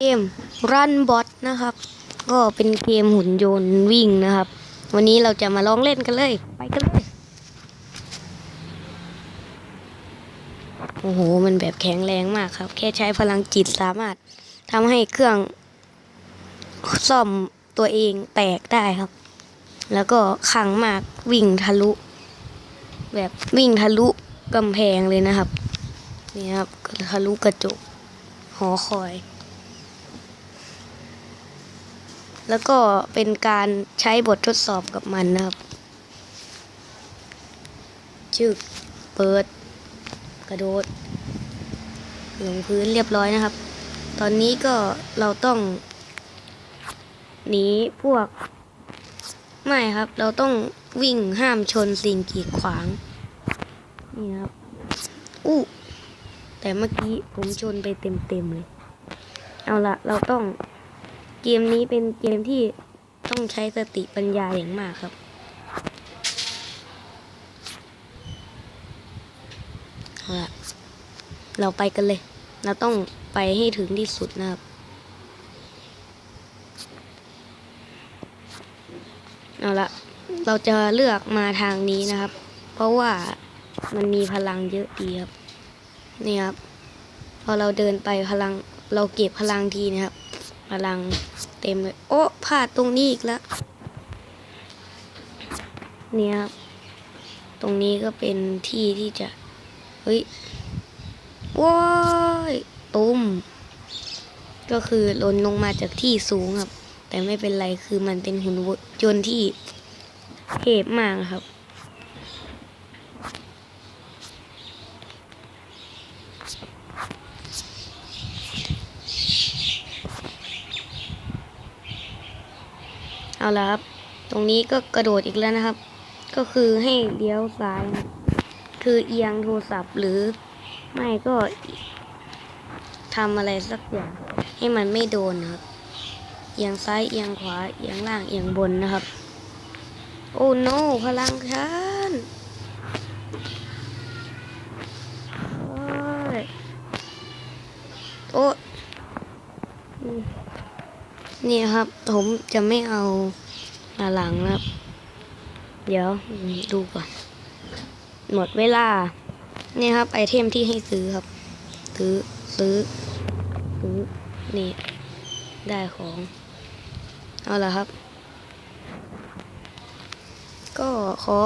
เกม Run Bot นะครับ ก็เป็นเกมหุ่นยนต์วิ่งนะครับ วันนี้เราจะมาลองเล่นกันเลย ไปกันเลย โอ้โห มันแบบแข็งแรงมากครับ แค่ใช้พลังจิตสามารถทำให้เครื่องซ่อมตัวเองแตกได้ครับ แล้วก็ขังมากวิ่งทะลุ แบบวิ่งทะลุกำแพงเลยนะครับ นี่ครับทะลุกระจกหอคอย แล้วก็เป็นการใช้บททดสอบกับมันนะครับจึกเปิด กระโดด ลงพื้นเรียบร้อยนะครับ ตอนนี้ก็เราต้องหนีพวก ไม่ครับ เราต้องวิ่งห้ามชนสิ่งกีดขวาง นี่ครับ อู้แต่เมื่อกี้ผมชนไปเต็มๆเลย เอาละเราต้อง เกมนี้เป็นเกมที่ต้องใช้สติปัญญาอย่างมากครับเอาเราไปกันเลย เราต้องไปให้ถึงที่สุดนะครับ เอาละ เราจะเลือกมาทางนี้นะครับ เพราะว่ามันมีพลังเยอะดีครับ นี่ครับ พอเราเดินไปพลัง เราเก็บพลังทีนะครับ พลังเต็มเลย โอ้พลาดตรงนี้อีกแล้ว เนี่ยครับ ตรงนี้ก็เป็นที่ที่จะ เฮ้ยว้ายตุ้ม ก็คือลนลงมาจากที่สูงครับ แต่ไม่เป็นไรคือมันเป็นหุ่นยนต์ที่เทพมากครับ เอาละครับ ตรงนี้ก็กระโดดอีกแล้วนะครับ ก็คือให้เลี้ยวซ้าย คือเอียงโทรศัพท์หรือไม่ก็ทำอะไรสักอย่างให้มันไม่โดนนะครับ เอียงซ้ายเอียงขวาเอียงล่างเอียงบนนะครับ โอ้โนพลังฉันโอ้ยโอ้อืม นี่ครับ ผมจะไม่เอาหลังนะครับ เดี๋ยวดูก่อน หมดเวลา นี่ครับ ไอเทมที่ให้ซื้อครับ ซื้อซื้อซื้อนี่ ได้ของ เอาละครับ ก็ขอ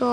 ก็